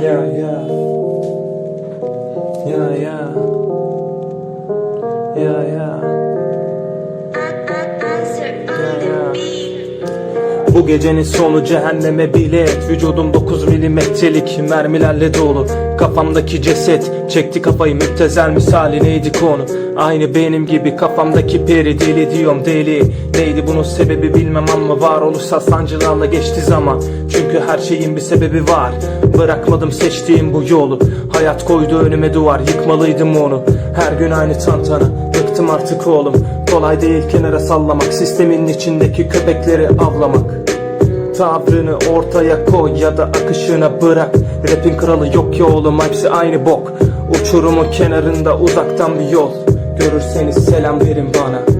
Yeah, yeah. Yeah, yeah. Yeah, yeah. Bu gecenin sonu cehenneme bilet Vücudum 9 milim mermilerle dolu Kafamdaki ceset çekti kafayı müptezel misali neydi konu Aynı benim gibi kafamdaki peri deli diyorum deli Neydi bunun sebebi bilmem ama varoluş sancılarla geçti zaman çünkü her şeyin bir sebebi var. Bırakmadım seçtiğim bu yolu. Hayat koydu önüme duvar yıkmalıydım onu. Her gün aynı tantana Bıktım artık oğlum. Kolay değil kenara sallamak Sistemin içindeki köpekleri avlamak. Tavrını ortaya koy ya da akışına bırak. Rapin kralı yok ki oğlum hepsi aynı bok. Uçurumun kenarında uzaktan bir yol. Görürseniz selam verin bana